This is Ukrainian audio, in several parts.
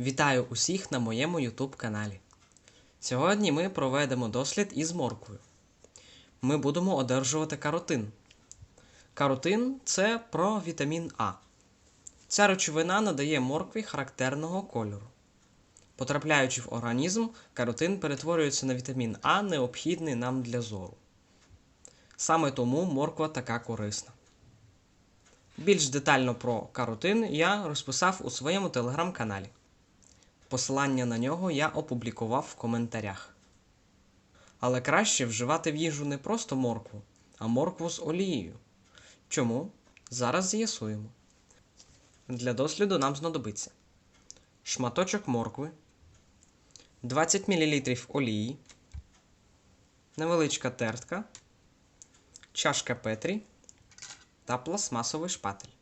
Вітаю усіх на моєму YouTube каналі. Сьогодні ми проведемо дослід із морквою. Ми будемо одержувати каротин. Каротин це про вітамін А. Ця речовина надає моркві характерного кольору. Потрапляючи в організм, каротин перетворюється на вітамін А, необхідний нам для зору. Саме тому морква така корисна. Більш детально про каротин я розписав у своєму телеграм-каналі. Посилання на нього я опублікував в коментарях. Але краще вживати в їжу не просто моркву, а моркву з олією. Чому? Зараз з'ясуємо. Для досліду нам знадобиться шматочок моркви, 20 мл олії, невеличка тертка, чашка Петрі та пластмасовий шпатель.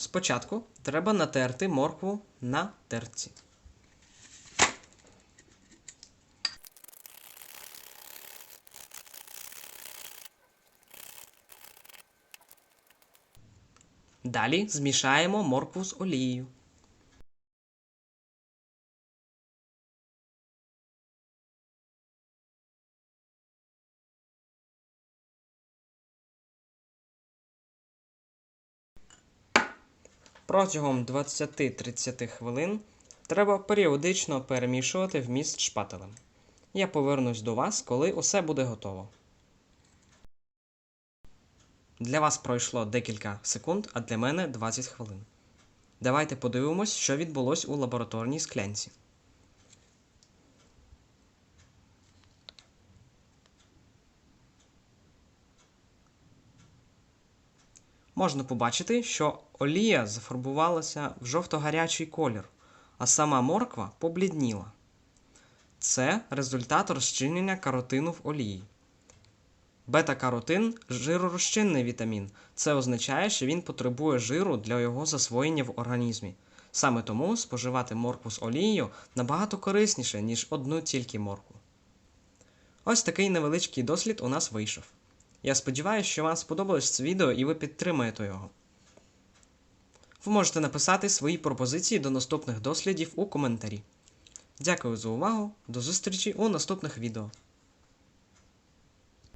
Спочатку треба натерти моркву на терці. Далі змішаємо моркву з олією. Протягом 20-30 хвилин треба періодично перемішувати вміст шпателем. Я повернусь до вас, коли усе буде готово. Для вас пройшло декілька секунд, а для мене 20 хвилин. Давайте подивимось, що відбулось у лабораторній склянці. Можна побачити, що олія зафарбувалася в жовто-гарячий колір, а сама морква поблідніла. Це результат розчинення каротину в олії. Бета-каротин жиророзчинний вітамін. Це означає, що він потребує жиру для його засвоєння в організмі. Саме тому споживати моркву з олією набагато корисніше, ніж одну тільки моркву. Ось такий невеличкий дослід у нас вийшов. Я сподіваюся, що вам сподобалось це відео і ви підтримаєте його. Ви можете написати свої пропозиції до наступних дослідів у коментарі. Дякую за увагу, до зустрічі у наступних відео.